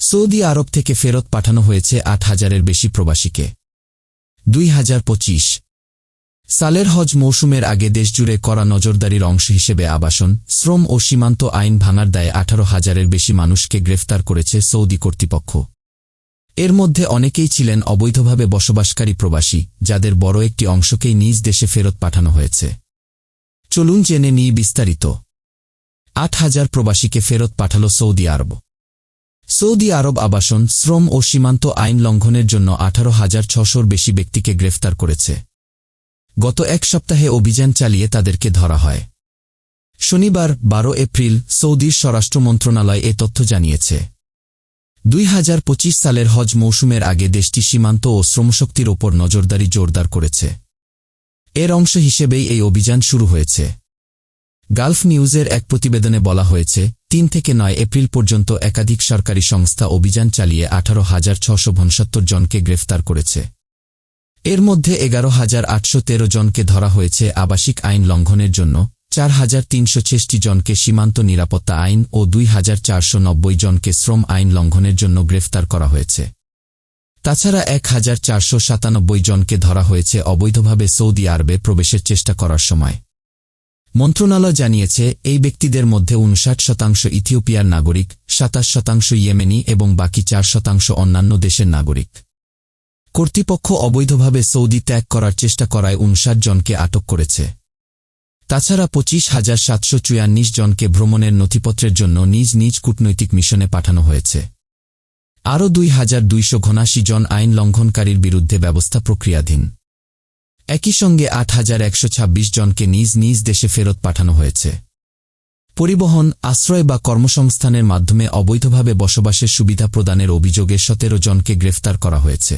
Saudi আরব থেকে ফেরত পাঠানো হয়েছে আট হাজারের বেশি প্রবাসীকে। দুই হাজার পঁচিশ। সালের হজ মৌসুমের আগে দেশজুড়ে করা নজরদারির অংশ হিসেবে আবাসন, শ্রম ও সীমান্ত আইন ভাঙার দায়ে আঠারো হাজারের বেশি মানুষকে গ্রেফতার করেছে সৌদি কর্তৃপক্ষ। এর মধ্যে অনেকেই ছিলেন অবৈধভাবে বসবাসকারী প্রবাসী, যাদের বড় একটি অংশকেই নিজ দেশে ফেরত পাঠানো হয়েছে। চলুন জেনে নিই বিস্তারিত। আট হাজার প্রবাসীকে ফেরত পাঠাল সৌদি আরব। সৌদি আরব আবাসন শ্রম ও সীমান্ত আইন লঙ্ঘনের জন্য আঠারো হাজার ছশোর বেশি ব্যক্তিকে গ্রেফতার করেছে। গত এক সপ্তাহে অভিযান চালিয়ে তাদেরকে ধরা হয়। শনিবার বারো এপ্রিল সৌদির স্বরাষ্ট্র মন্ত্রণালয় এ তথ্য জানিয়েছে। দুই হাজার পঁচিশ সালের হজ মৌসুমের আগে দেশটি সীমান্ত ও শ্রমশক্তির ওপর নজরদারি জোরদার করেছে। এর অংশ হিসেবেই এই অভিযান শুরু হয়েছে। গালফ নিউজের এক প্রতিবেদনে বলা হয়েছে তিন থেকে নয় এপ্রিল পর্যন্ত একাধিক সরকারি সংস্থা অভিযান চালিয়ে আঠারো হাজার ছশো জনকে গ্রেফতার করেছে। এর মধ্যে এগারো হাজার আটশো জনকে ধরা হয়েছে আবাসিক আইন লঙ্ঘনের জন্য, চার হাজার তিনশো ছেষট্টি জনকে সীমান্ত নিরাপত্তা আইন ও দুই হাজার চারশো নব্বই জনকে শ্রম আইন লঙ্ঘনের জন্য গ্রেফতার করা হয়েছে। তাছাড়া এক হাজার চারশো সাতানব্বই জনকে ধরা হয়েছে অবৈধভাবে সৌদি আরবে প্রবেশের চেষ্টা করার সময়। মন্ত্রণালয় জানিয়েছে, এই ব্যক্তিদের মধ্যে উনষাট শতাংশ ইথিওপিয়ার নাগরিক, সাতাশ শতাংশ ইয়েমেনি এবং বাকি চার শতাংশ অন্যান্য দেশের নাগরিক। কর্তৃপক্ষ অবৈধভাবে সৌদি ত্যাগ করার চেষ্টা করায় উনষাট জনকে আটক করেছে। তাছাড়া পঁচিশ হাজার সাতশো চুয়ান্নিশ জনকে ভ্রমণের নথিপত্রের জন্য নিজ নিজ কূটনৈতিক মিশনে পাঠানো হয়েছে। আরও দুই হাজার দুইশো ঘনাশি জন আইন লঙ্ঘনকারীর বিরুদ্ধে ব্যবস্থা প্রক্রিয়াধীন। একই সঙ্গে আট হাজার একশো ছাব্বিশ জনকে নিজ নিজ দেশে ফেরত পাঠানো হয়েছে। পরিবহন, আশ্রয় বা কর্মসংস্থানের মাধ্যমে অবৈধভাবে বসবাসের সুবিধা প্রদানের অভিযোগে সতেরো জনকে গ্রেফতার করা হয়েছে।